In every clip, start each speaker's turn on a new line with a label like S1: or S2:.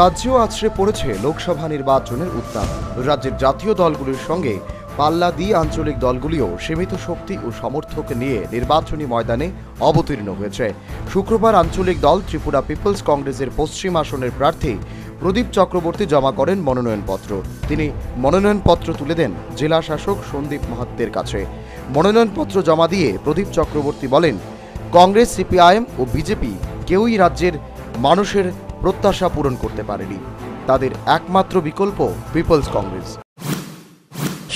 S1: রাজ্যেও আছড়ে পড়েছে লোকসভা নির্বাচনের উত্তাপ। রাজ্যের জাতীয় দলগুলির সঙ্গে পাল্লা দিয়ে আঞ্চলিক দলগুলিও সীমিত শক্তি ও সমর্থক নিয়ে নির্বাচনী ময়দানে অবতীর্ণ হয়েছে। শুক্রবার আঞ্চলিক দল ত্রিপুরা পিপলস কংগ্রেসের পশ্চিম আসনের প্রার্থী প্রদীপ চক্রবর্তী জমা করেন মনোনয়নপত্র। তিনি মনোনয়নপত্র তুলে দেন জেলা শাসক সন্দীপ মাহাত্মের কাছে। মনোনয়নপত্র জমা দিয়ে প্রদীপ চক্রবর্তী বলেন, কংগ্রেস, সিপিআইএম ও বিজেপি কেউই রাজ্যের মানুষের প্রত্যাশা পূরণ করতে পারেনি। তাদের একমাত্র বিকল্প পিপলস কংগ্রেস।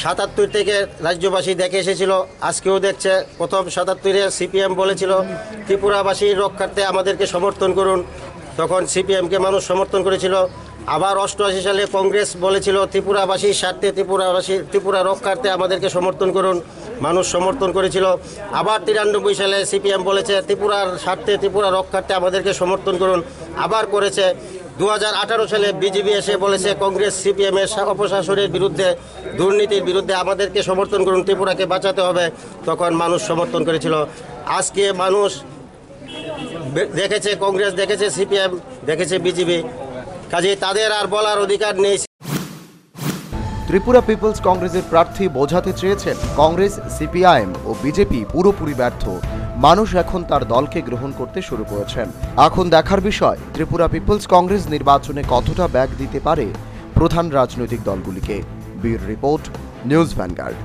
S2: সাতাত্তর থেকে রাজ্যবাসী দেখে এসেছিল, আজকেও দেখছে। প্রথম সাতাত্তরে সিপিএম বলেছিল ত্রিপুরাবাসীর রক্ষার্থে আমাদেরকে সমর্থন করুন। তখন সিপিএমকে মানুষ সমর্থন করেছিল। আবার অষ্টআশি সালে কংগ্রেস বলেছিল, ত্রিপুরাবাসীর স্বার্থে ত্রিপুরাবাসী ত্রিপুরা রক্ষার্থে আমাদেরকে সমর্থন করুন। মানুষ সমর্থন করেছিল। আবার তিরানব্বই সালে সিপিএম বলেছে, ত্রিপুরার স্বার্থে, ত্রিপুরা রক্ষার্থে আমাদেরকে সমর্থন করুন। আবার করেছে। দু হাজার আঠারো সালে বিজেপি এসে বলেছে, কংগ্রেস সিপিএমের অপশাসনের বিরুদ্ধে, দুর্নীতির বিরুদ্ধে আমাদেরকে সমর্থন করুন, ত্রিপুরাকে বাঁচাতে হবে। তখন মানুষ সমর্থন করেছিল। আজকে মানুষ দেখেছে, কংগ্রেস দেখেছে, সিপিএম দেখেছে বিজেপি কাজে তাদের আর বলার অধিকার নেই।
S1: ত্রিপুরা পিপলস কংগ্রেসের প্রার্থী বোঝাতে চেয়েছেন কংগ্রেস, সিপিআইএম ও বিজেপি পুরোপুরি ব্যর্থ। মানুষ এখন তার দলকে গ্রহণ করতে শুরু করেছেন। এখন দেখার বিষয়, ত্রিপুরা পিপলস কংগ্রেস নির্বাচনে কতটা ব্যাগ দিতে পারে প্রধান রাজনৈতিক দলগুলিকে। বীর রিপোর্ট, নিউজ ভ্যানগার্ড।